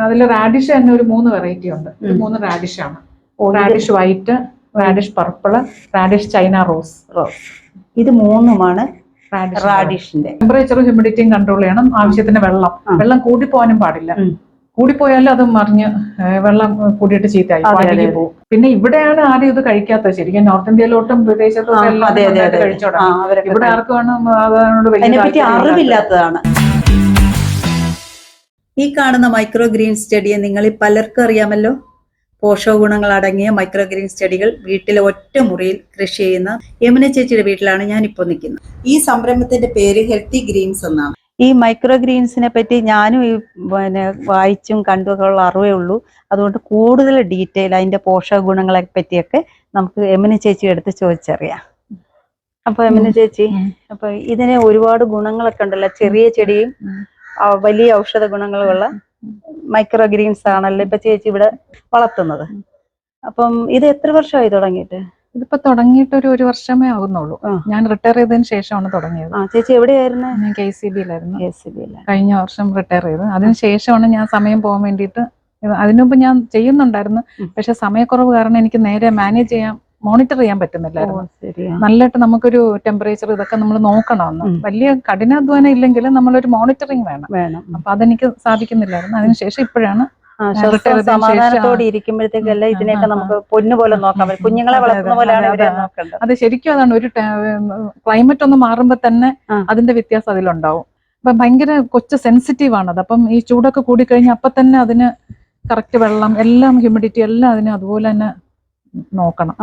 അതിൽ റാഡിഷ് തന്നെ ഒരു മൂന്ന് വെറൈറ്റി ഉണ്ട്. ഒരു മൂന്ന് റാഡിഷ് ആണ്. Radish white radish purple radish China rose rose ഇത് മൂന്നുമാണ് റാഡിഷിന്റെ ടെമ്പറേച്ചറും ഹ്യൂമിഡിറ്റിയും കൺട്രോൾ ചെയ്യണം. ആവശ്യത്തിന് വെള്ളം. വെള്ളം കൂടിപ്പോവാനും പാടില്ല. കൂടിപ്പോയാലും അത് മറിഞ്ഞ് വെള്ളം കൂടിയിട്ട് ചീത്തയായി. അതെ. പോകും. പിന്നെ ഇവിടെയാണ് ആരും ഇത് കഴിക്കാത്തത് ശരിക്കും. നോർത്ത് ഇന്ത്യയിലോട്ടും വിദേശത്തോട്ടും ഇവിടെ ആർക്കും അതിനെപ്പറ്റി അതെ ഈ കാണുന്ന മൈക്രോ ഗ്രീൻ സ്റ്റഡിയെ നിങ്ങളിൽ പലർക്കും അറിയാമല്ലോ? പോഷക ഗുണങ്ങൾ അടങ്ങിയ മൈക്രോ ഗ്രീൻ സ്റ്റഡികൾ വീട്ടിലെ ഒറ്റ മുറിയിൽ കൃഷി ചെയ്യുന്ന യമുന ചേച്ചിയുടെ വീട്ടിലാണ് ഞാൻ ഇപ്പോൾ നിൽക്കുന്നത്. ഈ സംരംഭത്തിന്റെ പേര് ഹെൽത്തി ഗ്രീൻസ് എന്നാണ്. ഈ മൈക്രോ ഗ്രീൻസിനെ പറ്റി ഞാനും ഈ പിന്നെ വായിച്ചും കണ്ടുള്ള അറിവേ ഉള്ളൂ. അതുകൊണ്ട് കൂടുതൽ ഡീറ്റെയിൽ അതിന്റെ പോഷക ഗുണങ്ങളെ പറ്റിയൊക്കെ നമുക്ക് യമുന ചേച്ചി എടുത്ത് ചോദിച്ചറിയാം. അപ്പൊ യമുന ചേച്ചി. അപ്പൊ ഇതിന് ഒരുപാട് ഗുണങ്ങളൊക്കെ ഉണ്ടല്ലോ? ചെറിയ ചെടിയും വലിയ ഔഷധ ഗുണങ്ങളുള്ള മൈക്രോ ഗ്രീൻസ് ആണല്ലോ ഇപ്പൊ ചേച്ചി ഇവിടെ വളർത്തുന്നത്. അപ്പം ഇത് എത്ര വർഷമായി തുടങ്ങിയിട്ട്? ഇതിപ്പോ തുടങ്ങിയിട്ട് ഒരു ഒരു വർഷമേ ആകുന്നുള്ളൂ ഞാൻ റിട്ടയർ ചെയ്തതിന് ശേഷമാണ് തുടങ്ങിയത്. ചേച്ചി എവിടെയായിരുന്നു? ഞാൻ കെ സി ബിയിലായിരുന്നു കെ സി ബി കഴിഞ്ഞ വർഷം റിട്ടയർ ചെയ്തു. അതിന് ശേഷമാണ് ഞാൻ സമയം പോകാൻ വേണ്ടിയിട്ട് അതിനുമുമ്പ് ഞാൻ ചെയ്യുന്നുണ്ടായിരുന്നു. പക്ഷെ സമയക്കുറവ് കാരണം എനിക്ക് നേരെ മാനേജ് ചെയ്യാൻ മോണിറ്റർ ചെയ്യാൻ പറ്റുന്നില്ലായിരുന്നു. നല്ലതായിട്ട് നമുക്കൊരു ടെമ്പറേച്ചർ ഇതൊക്കെ നമ്മൾ നോക്കണമെന്ന്. വലിയ കഠിനാധ്വാനം ഇല്ലെങ്കിലും നമ്മളൊരു മോണിറ്ററിങ് വേണം. വേണം. അപ്പൊ അതെനിക്ക് സാധിക്കുന്നില്ലായിരുന്നു. അതിനുശേഷം ഇപ്പോഴാണ് സമാധാനത്തോടെ ഇരിക്കുമ്പോഴത്തേക്കല്ല ഇതിനെയൊക്കെ നമുക്ക് പൊന്നു പോലെ നോക്കാൻ പറ്റും കുഞ്ഞുങ്ങളെ വളർത്തുന്ന പോലെയാണ് ഇവരെ. നോക്കേണ്ടത്. അത് ശരിക്കും അതാണ് ഒരു ക്ലൈമറ്റ് ഒന്ന് മാറുമ്പോ തന്നെ അതിന്റെ വ്യത്യാസം അതിലുണ്ടാവും. അപ്പൊ ഭയങ്കര കൊച്ചു സെൻസിറ്റീവ് ആണത് അപ്പം ഈ ചൂടൊക്കെ കൂടിക്കഴിഞ്ഞാൽ അപ്പൊ തന്നെ അതിന് കറക്റ്റ് വെള്ളം എല്ലാം ഹ്യൂമിഡിറ്റി എല്ലാം അതിന് അതുപോലെ തന്നെ നോക്കണം.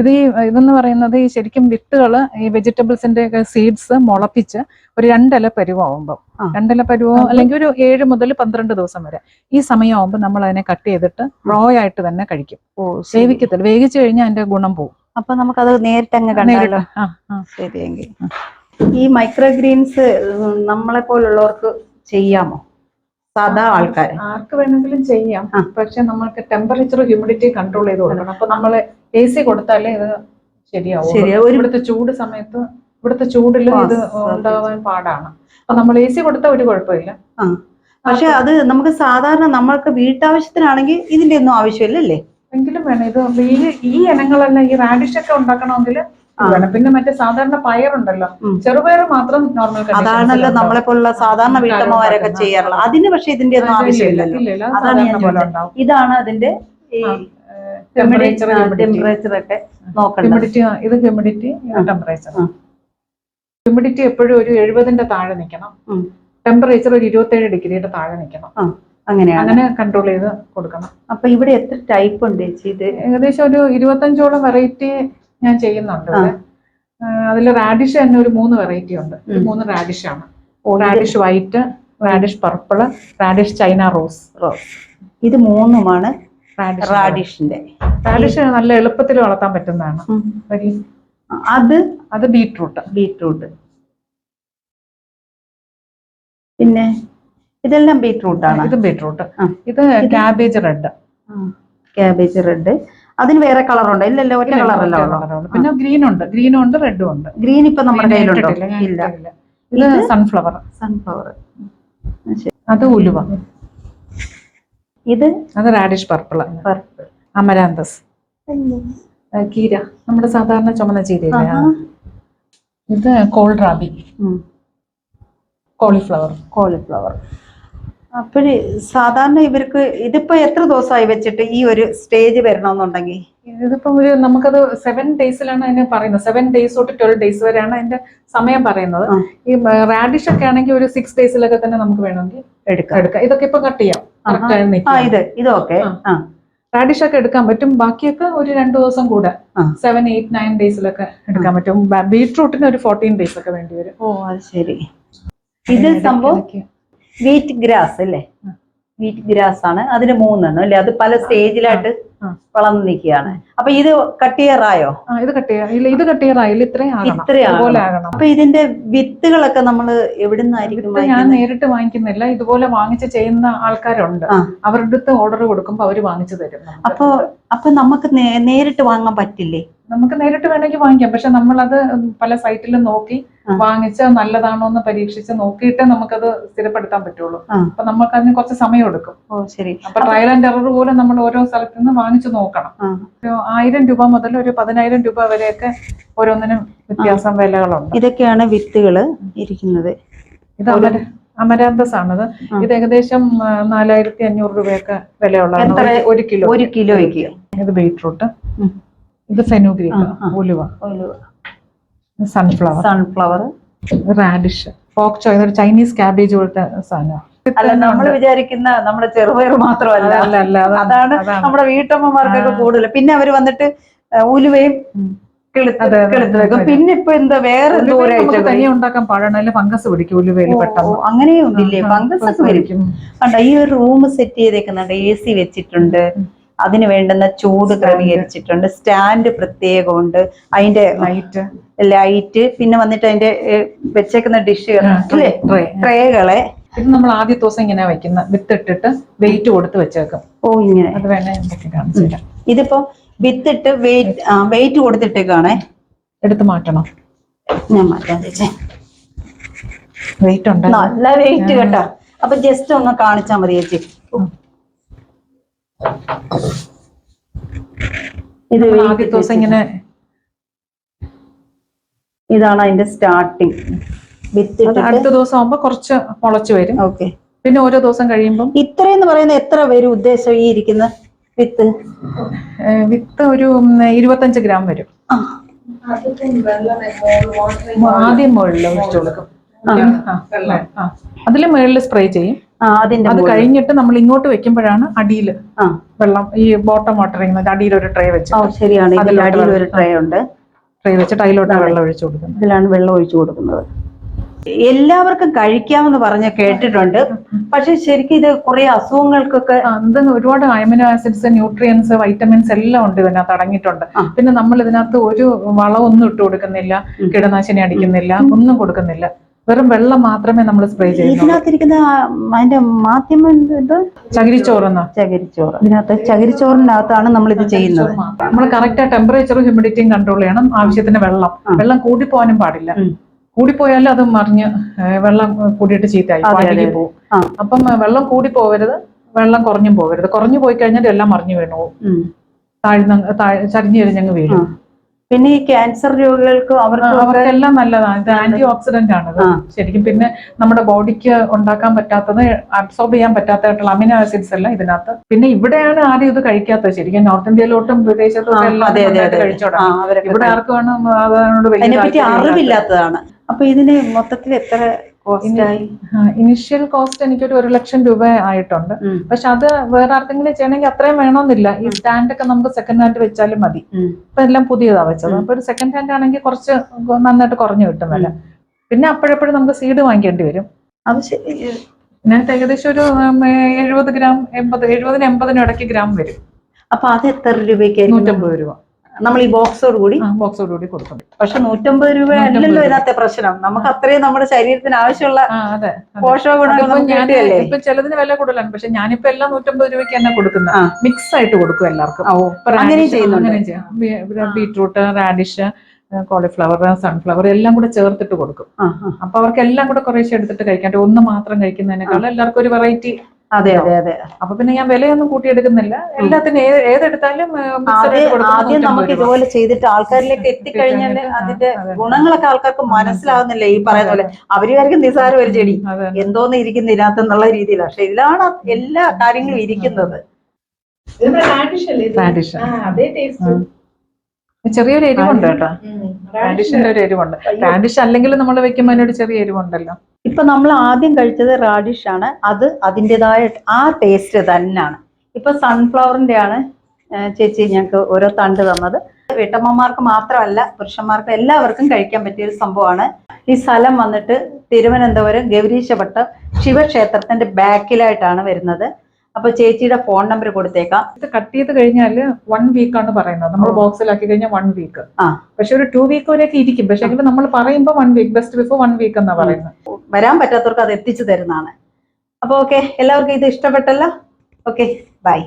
ഇത് ഈ ഇതെന്ന് പറയുന്നത് ഈ ശരിക്കും വിത്തുകൾ ഈ വെജിറ്റബിൾസിന്റെ സീഡ്സ് മുളപ്പിച്ച് ഒരു രണ്ടില പരുവാകുമ്പോൾ. രണ്ടില പരുവോ അല്ലെങ്കിൽ ഒരു ഏഴ് മുതൽ പന്ത്രണ്ട് ദിവസം വരെ. ഈ സമയമാകുമ്പോൾ നമ്മൾ അതിനെ കട്ട് ചെയ്തിട്ട് റോ ആയിട്ട് തന്നെ കഴിക്കും. വേവിക്കത്തില്ല. വേവിച്ചു കഴിഞ്ഞാൽ അതിന്റെ ഗുണം പോകും അപ്പൊ നമുക്കത് നേരിട്ട് അങ്ങ് കണ്ടാലോ? ശരിയെങ്കിൽ. ഈ മൈക്രോ ഗ്രീൻസ് നമ്മളെ പോലുള്ളവർക്ക് ചെയ്യാമോ? സാധാ ആൾക്കാർ ആർക്ക് വേണമെങ്കിലും ചെയ്യാം. പക്ഷെ നമ്മൾക്ക് ടെമ്പറേച്ചർ ഹ്യൂമിഡിറ്റി കൺട്രോൾ ചെയ്ത് കൊടുക്കണം. അപ്പൊ നമ്മൾ എ സി കൊടുത്താലേ ഇത് ശരിയാവും ശരിയാവും ഇവിടുത്തെ ചൂട് സമയത്ത് ഇവിടുത്തെ ചൂടിൽ ഇത് ഉണ്ടാവാൻ പാടാണ്. അപ്പൊ നമ്മൾ എ സി കൊടുത്താൽ ഒരു കുഴപ്പമില്ല. പക്ഷെ അത് നമുക്ക് സാധാരണ നമ്മൾക്ക് വീട്ടാവശ്യത്തിനാണെങ്കിൽ ഇതിന്റെ ഒന്നും ആവശ്യമില്ലല്ലേ? എങ്കിലും വേണം. ഇത് ഈ ഈ ഇനങ്ങളെല്ലാം ഈ റാഡിഷ് ഒക്കെ ഉണ്ടാക്കണമെങ്കിൽ. വേണം പിന്നെ മറ്റേ സാധാരണ പയറുണ്ടല്ലോ. ചെറുപയർ മാത്രം നോർമൽ അതാണല്ലോ നമ്മളെ പോലുള്ള സാധാരണ വീട്ടമ്മമാരൊക്കെ. ചെയ്യാറുള്ളത്. അതിന് പക്ഷെ ഇതിന്റെ ഒന്നും ആവശ്യമില്ലല്ലോ. അതാണ് ഞാൻ ഇതാണ് അതിന്റെ ടെമ്പറേച്ചർ ഒക്കെ ഹ്യൂമിഡിറ്റി ഇത് ഹ്യൂമിഡിറ്റി. ടെമ്പറേച്ചർ ഹ്യൂമിഡിറ്റി എപ്പോഴും ഒരു എഴുപതിന്റെ താഴെ നിൽക്കണം. ടെമ്പറേച്ചർ ഒരു ഇരുപത്തേഴ് ഡിഗ്രിയുടെ താഴെ നിൽക്കണം. അങ്ങനെയാണ്. അങ്ങനെ കൺട്രോൾ ചെയ്ത് കൊടുക്കണം. അപ്പൊ ഇവിടെ എത്ര ടൈപ്പ് ഉണ്ട് ചേച്ചി ഇത്? ഏകദേശം ഒരു ഇരുപത്തഞ്ചോളം വെറൈറ്റി ഞാൻ ചെയ്യുന്നുണ്ട് അതിൽ റാഡിഷ് തന്നെ ഒരു മൂന്ന് വെറൈറ്റി ഉണ്ട്. മൂന്ന് റാഡിഷ് ആണ്. Radish white radish purple radish China rose rose ഇത് മൂന്നുമാണ് റാഡിഷിന്റെ റാഡിഷ് നല്ല എളുപ്പത്തിൽ വളർത്താൻ പറ്റുന്നതാണ്. അത്? അത് ബീട്രൂട്ട് ബീട്രൂട്ട് പിന്നെ? ഇതെല്ലാം ബീട്രൂട്ട് ആണ്? ഇത് ബീട്രൂട്ട് ഇത് ക്യാബേജ് റെഡ് ക്യാബേജ് റെഡ് അതിന് വേറെ കളർ ഉണ്ട്. ഇല്ലല്ലോ ഒറ്റ കളറല്ല പിന്നെ ഗ്രീൻ ഉണ്ട്. ഗ്രീൻ ഉണ്ട് റെഡും ഉണ്ട്. ഗ്രീൻ ഇപ്പൊ നമ്മുടെ കയ്യിലുണ്ട്? ഇല്ല. ഇത് സൺഫ്ലവർ സൺഫ്ലവർ അത് ഉലുവ. ഇത് അത് റാഡിഷ് പർപ്പിൾ പർപ്പിൾ അമരാന്തസ്. കീര. നമ്മുടെ സാധാരണ ചുമന്ന ചീരയില്ലേ? ആ. ഇത് കോൾറാബി കോളിഫ്ലവർ കോളിഫ്ലവർ അപ്പോഴ് സാധാരണ ഇവർക്ക് ഇതിപ്പോ എത്ര ദിവസമായി വെച്ചിട്ട് ഈ ഒരു സ്റ്റേജ് വരണമെന്നുണ്ടെങ്കിൽ ഇതിപ്പോ ഒരു നമുക്കത് സെവൻ ഡേയ്സിലാണ് അതിനെ പറയുന്നത്. സെവൻ ഡേയ്സ് തൊട്ട് ട്വൽവ് ഡേയ്സ് വരെയാണ് അതിന്റെ സമയം പറയുന്നത്. ഈ റാഡിഷ് ഒക്കെ ആണെങ്കിൽ ഒരു സിക്സ് ഡേയ്സിലൊക്കെ തന്നെ നമുക്ക് വേണമെങ്കിൽ എടുക്കാം. എടുക്കാം. ഇതൊക്കെ ഇപ്പൊ കട്ട് ചെയ്യാം. ഇത് ഇതൊക്കെ റാഡിഷ് ഒക്കെ എടുക്കാൻ പറ്റും. ബാക്കിയൊക്കെ ഒരു രണ്ടു ദിവസം കൂടെ. സെവൻ എയ്റ്റ് നയൻ ഡേയ്സിലൊക്കെ എടുക്കാൻ പറ്റും. ബീട്രൂട്ടിന് ഒരു ഫോർട്ടീൻ ഡേയ്സ് ഒക്കെ വേണ്ടി വരും. ഓ അത് ശരി. ഇത് സംഭവം വീറ്റ് ഗ്രാസ് അല്ലേ വീറ്റ് ഗ്രാസ് ആണ് അതിന് മൂന്നെണ്ണം അല്ലേ അത് പല സ്റ്റേജിലായിട്ട്. വളർന്നു നിൽക്കുകയാണ്. അപ്പൊ ഇത് കട്ടിയറായോ ഇത് കട്ട് ചെയ്യാം ഇല്ല ഇത് കട്ട് ചെയ്യാറായില്ല ഇത്രയും ആകണം. ഇത്രയും അതുപോലെ ആകണം. ആകണം. അപ്പൊ ഇതിന്റെ വിത്തുകളൊക്കെ നമ്മൾ എവിടുന്നായിരിക്കും ഞാൻ നേരിട്ട് വാങ്ങിക്കുന്നില്ല. ഇതുപോലെ വാങ്ങിച്ച് ചെയ്യുന്ന ആൾക്കാരുണ്ട്. അവരുടെ അടുത്ത് ഓർഡർ കൊടുക്കുമ്പോ അവർ വാങ്ങിച്ചു തരും. അപ്പൊ അപ്പൊ നമുക്ക് നേരിട്ട് വാങ്ങാൻ പറ്റില്ലേ? നമുക്ക് നേരിട്ട് വേണമെങ്കിൽ വാങ്ങിക്കാം. പക്ഷെ നമ്മളത് പല സൈറ്റിലും നോക്കി. വാങ്ങിച്ച് നല്ലതാണോ എന്ന് പരീക്ഷിച്ച് നോക്കിയിട്ടേ നമുക്കത് സ്ഥിരപ്പെടുത്താൻ പറ്റുള്ളൂ. അപ്പൊ നമുക്ക് അതിന് കുറച്ച് സമയം എടുക്കും. അപ്പൊ ട്രയൽ ആൻഡ് എറർ പോലും നമ്മൾ ഓരോ സ്ഥലത്തു നിന്ന് വാങ്ങിച്ചു നോക്കണം. ഒരു ആയിരം രൂപ മുതൽ ഒരു പതിനായിരം രൂപ വരെയൊക്കെ ഓരോന്നിനും വ്യത്യാസം വിലകളുണ്ട്. ഇതൊക്കെയാണ് വിത്തുകൾ ഇരിക്കുന്നത്. ഇത് അമര അമരാന്തസ് ആണത് ഇത് ഏകദേശം നാലായിരത്തി അഞ്ഞൂറ് രൂപയൊക്കെ വിലയുള്ള? ഒരു- കിലോ. ഒരു കിലോയ്ക്ക്. ഇത് ബീട്രൂട്ട്. ഇത് ഫെനുഗ്രീക്ക്. ഉലുവ. സൺഫ്ലവർ സൺഫ്ലവർ റാഡിഷ് പോക്ക് ചോയ് ചൈനീസ് കാബേജ് പോലത്തെ സാധനം അല്ല നമ്മൾ വിചാരിക്കുന്ന നമ്മുടെ ചെറുപയർ മാത്രമല്ല. അതാണ്. നമ്മുടെ വീട്ടമ്മമാർക്കൊക്കെ. കൂടുതൽ പിന്നെ അവർ വന്നിട്ട് ഉലുവയും കിളുത്ത് വെക്കും. പിന്നെ ഇപ്പൊ എന്താ വേറെ തനിയെ ഉണ്ടാക്കാൻ ഫംഗസ് പിടിക്കും ഉലുവയിൽ പെട്ടെന്ന്. അങ്ങനെയും ഉണ്ടില്ലേ? ഫംഗസ് ഒക്കെ വരിക്കും പിടിക്കും. കണ്ട ഈ ഒരു റൂം സെറ്റ് ചെയ്തേക്കുന്നുണ്ട്. എ സി വെച്ചിട്ടുണ്ട്. അതിന് വേണ്ടുന്ന ചൂട് ക്രമീകരിച്ചിട്ടുണ്ട്. സ്റ്റാൻഡ് പ്രത്യേകമുണ്ട്. അതിന്റെ ലൈറ്റ് ലൈറ്റ് പിന്നെ വന്നിട്ട് അതിന്റെ വെച്ചേക്കുന്ന ഡിഷ് ട്രേകളെ ഇത് നമ്മൾ ആദ്യ ദിവസം ഇങ്ങനെ വെക്കുന്ന വിത്തിട്ടിട്ട് വെയിറ്റ് കൊടുത്ത് വെച്ചേക്കും. ഓ ഇങ്ങനെ. അത് വേണേ എന്തൊക്കെ കാണിച്ചു തരാം. ഇതിപ്പോ വിത്തിട്ട് വെയിറ്റ് വെയിറ്റ് കൊടുത്തിട്ടേക്കാണേ? എടുത്ത് മാറ്റണം. ഞാൻ മാറ്റാൻ ചേച്ചി. വെയിറ്റ് ഉണ്ട് നല്ല വെയിറ്റ് കേട്ടോ. അപ്പൊ ജസ്റ്റ് ഒന്ന് കാണിച്ചാ മതി ചേച്ചി. ഇത് ആദ്യ ദിവസം ഇങ്ങനെ ഇതാണ് അതിന്റെ സ്റ്റാർട്ടിങ് അടുത്ത ദിവസം ആകുമ്പോ കുറച്ച് മുളച്ചു വരും. ഓക്കെ. പിന്നെ ഓരോ ദിവസം കഴിയുമ്പോൾ ഇത്രയെന്ന് പറയുന്ന എത്ര വരും ഉദ്ദേശം ഈ ഇരിക്കുന്ന വിത്ത്? വിത്ത് ഒരു ഇരുപത്തഞ്ച് ഗ്രാം വരും. ആദ്യം മുകളിൽ ഒഴിച്ചു കൊടുക്കും അതിൽ മുകളിൽ സ്പ്രേ ചെയ്യും. അത് കഴിഞ്ഞിട്ട് നമ്മൾ ഇങ്ങോട്ട് വെക്കുമ്പോഴാണ് അടിയിൽ വെള്ളം ഈ ബോട്ടം വാട്ടർ വാട്ടറിങ് അടിയിൽ ഒരു ട്രേ വെച്ച്. ശരിയാണ്. അടിയിൽ ഒരു ട്രേ ഉണ്ട്. ട്രേ വെച്ചിട്ട് അതിലോട്ടാണ് വെള്ളം ഒഴിച്ചു കൊടുക്കുന്നത്. ഇതിലാണ് വെള്ളം ഒഴിച്ചു കൊടുക്കുന്നത്. എല്ലാവർക്കും കഴിക്കാമെന്ന് പറഞ്ഞ കേട്ടിട്ടുണ്ട്. പക്ഷെ ശരിക്കും ഇത് കുറെ അസുഖങ്ങൾക്കൊക്കെ എന്തെന്ന് ഒരുപാട് അമിനോ ആസിഡ്സ് ന്യൂട്രിയൻസ് വൈറ്റമിൻസ് എല്ലാം ഉണ്ട് ഇതിനകത്ത് അടങ്ങിയിട്ടുണ്ട്. പിന്നെ നമ്മൾ ഇതിനകത്ത് ഒരു വളമൊന്നും ഇട്ട് കൊടുക്കുന്നില്ല. കീടനാശിനി അടിക്കുന്നില്ല ഒന്നും കൊടുക്കുന്നില്ല. വെറും വെള്ളം മാത്രമേ നമ്മൾ സ്പ്രേ ഇതിനകത്തിരിക്കുന്ന അതിന്റെ മാധ്യമം ചകിരിച്ചോറെന്ന? ചകിരിച്ചോറ്. ഇതിനകത്ത് ചകിരിച്ചോറിനകത്താണ് നമ്മൾ ഇത് ചെയ്യുന്നത്. നമ്മൾ കറക്റ്റ് ടെമ്പറേച്ചറും ഹ്യൂമിഡിറ്റിയും കൺട്രോൾ ചെയ്യണം ആവശ്യത്തിന് വെള്ളം. വെള്ളം കൂടി പോകാനും പാടില്ല. കൂടിപ്പോയാലും അത് മറിഞ്ഞ് വെള്ളം കൂടിയിട്ട് ചീത്തയായി അതെ. പോകും അപ്പം വെള്ളം കൂടി പോകരുത് വെള്ളം കുറഞ്ഞും പോകരുത് കുറഞ്ഞു പോയി കഴിഞ്ഞാൽ എല്ലാം മറിഞ്ഞു വീണു പോകും താഴ്ന്ന ചരിഞ്ഞു ചരിഞ്ഞ് ചരിഞ്ഞങ്ങ് വീഴും. പിന്നെ ഈ ക്യാൻസർ രോഗികൾക്ക് അവർക്ക് അവർക്കെല്ലാം നല്ലതാണ് ഇത് ആന്റി ഓക്സിഡന്റ് ആണ് ശരിക്കും പിന്നെ നമ്മുടെ ബോഡിക്ക് ഉണ്ടാക്കാൻ പറ്റാത്തത് അബ്സോർബ് ചെയ്യാൻ പറ്റാത്തതായിട്ടുള്ള അമിനോ ആസിഡ്സ് എല്ലാം ഇതിനകത്ത്. പിന്നെ ഇവിടെയാണ് ആരും ഇത് കഴിക്കാത്തത്. ശരിക്കും നോർത്ത് ഇന്ത്യയിലോട്ടും വിദേശത്തോട്ടും എല്ലാം ഇവിടെ ആർക്കും അതിനെപ്പറ്റി. അറിവില്ലാത്തതാണ്. അപ്പൊ ഇതിന് മൊത്തത്തിൽ എത്ര ഇനിഷ്യൽ കോസ്റ്റ് എനിക്കൊരു ഒരു ലക്ഷം രൂപ ആയിട്ടുണ്ട്. പക്ഷെ അത് വേറെ ആർക്കെങ്കിലും ചെയ്യണമെങ്കിൽ അത്രയും വേണമെന്നില്ല. ഈ സ്റ്റാൻഡ് ഒക്കെ നമുക്ക് സെക്കൻഡ് ഹാൻഡ് വെച്ചാലും മതി. ഇപ്പൊ എല്ലാം പുതിയതാ വെച്ചത്. അപ്പൊ ഒരു സെക്കൻഡ് ഹാൻഡ് ആണെങ്കിൽ കുറച്ച് നന്നായിട്ട് കുറഞ്ഞു കിട്ടും വില. പിന്നെ അപ്പോഴപ്പോഴും നമുക്ക് സീഡ് വാങ്ങിക്കേണ്ടി വരും. അത് ഇതിനകത്ത് ഏകദേശം ഒരു എഴുപത് ഗ്രാം എൺപത് എഴുപതിന് എൺപതിനും ഇടയ്ക്ക് ഗ്രാം വരും. അപ്പൊ അത് എത്ര രൂപയ്ക്ക് നൂറ്റമ്പത് രൂപ. നമ്മൾ ഈ ബോക്സോട് കൂടി ബോക്സോട് കൂടി കൊടുക്കും പക്ഷെ നൂറ്റമ്പത് രൂപ അല്ലല്ലോ. ഇതിനകത്തെ പ്രശ്നം. നമുക്ക് അത്രയും നമ്മുടെ ശരീരത്തിന് ആവശ്യമുള്ള. പോഷക ഗുണങ്ങൾ ഇപ്പൊ ചിലതിന് വില കൂടുതലാണ്. പക്ഷെ ഞാനിപ്പോ എല്ലാം നൂറ്റമ്പത് രൂപയ്ക്ക് തന്നെ കൊടുക്കുന്നത്. മിക്സ് ആയിട്ട് കൊടുക്കും എല്ലാവർക്കും. അങ്ങനെ ചെയ്യുന്നുണ്ട്. ചെയ്യാം. ബീട്രൂട്ട് റാഡിഷ് കോളിഫ്ലവർ സൺഫ്ലവർ എല്ലാം കൂടെ ചേർത്തിട്ട് കൊടുക്കും. അപ്പൊ അവർക്ക് എല്ലാം കൂടെ കുറേശ്ശെ എടുത്തിട്ട് കഴിക്കാൻ ഒന്ന് മാത്രം കഴിക്കുന്നതിനേക്കാൾ എല്ലാവർക്കും ഒരു വെറൈറ്റി അതെ അതെ അതെ. അപ്പൊ പിന്നെ ഞാൻ വിലയൊന്നും കൂട്ടിയെടുക്കുന്നില്ല. എല്ലാത്തിനും ഏത് ഏതെടുത്താലും ആദ്യം നമുക്ക് ഇതുപോലെ ചെയ്തിട്ട് ആൾക്കാരിലേക്ക് എത്തിക്കഴിഞ്ഞാൽ അതിന്റെ ഗുണങ്ങളൊക്കെ ആൾക്കാർക്ക് മനസ്സിലാവുന്നില്ല ഈ പറയുന്ന പോലെ. അവരുകാർക്കും നിസാരം ഒരു ചെടി. അതെ എന്തോന്ന് ഇരിക്കുന്ന ഇതിനകത്ത് എന്നുള്ള രീതിയിലാണ് പക്ഷെ ഇതിലാണ് എല്ലാ കാര്യങ്ങളും ഇരിക്കുന്നത്. റാഡിഷ് ചെറിയൊരു എരിവുണ്ട് കേട്ടോ. റാഡിഷിന്റെ ഒരു എരിവുണ്ട്. റാഡിഷ് അല്ലെങ്കിൽ നമ്മൾ വെക്കുമ്പോൾ അതിനൊരു ചെറിയ എരിവുണ്ടല്ലോ. ഇപ്പൊ നമ്മൾ ആദ്യം കഴിച്ചത് റാഡിഷ് ആണ്. അത് അതിന്റെതായ ആ ടേസ്റ്റ് തന്നെയാണ്. ഇപ്പൊ സൺഫ്ലവറിന്റെ ആണ് ചേച്ചി ഞങ്ങൾക്ക് ഓരോ തണ്ട് തന്നത്. വീട്ടമ്മമാർക്ക് മാത്രമല്ല പുരുഷന്മാർക്ക് എല്ലാവർക്കും കഴിക്കാൻ പറ്റിയ ഒരു സംഭവമാണ്. ഈ സ്ഥലം വന്നിട്ട് തിരുവനന്തപുരം ഗൗരീശപട്ടം ശിവക്ഷേത്രത്തിന്റെ ബാക്കിലായിട്ടാണ് വരുന്നത്. അപ്പൊ ചേച്ചിയുടെ ഫോൺ നമ്പർ കൊടുത്തേക്കാം. ഇത് കട്ട് ചെയ്ത് കഴിഞ്ഞാൽ വൺ വീക്ക് ആണ് പറയുന്നത്. നമ്മൾ ബോക്സിൽ ബോക്സിലാക്കി കഴിഞ്ഞാൽ വൺ വീക്ക് ആ. പക്ഷെ ഒരു ടു വീക്ക് വരെയൊക്കെ ഇരിക്കും. പക്ഷെ നമ്മൾ പറയുമ്പോൾ one week best before one week എന്നാ പറയുന്നത്. വരാൻ പറ്റാത്തവർക്ക് അത് എത്തിച്ചു തരുന്നതാണ്. അപ്പൊ ഓക്കെ എല്ലാവർക്കും ഇത് ഇഷ്ടപ്പെട്ടല്ലോ? Okay bye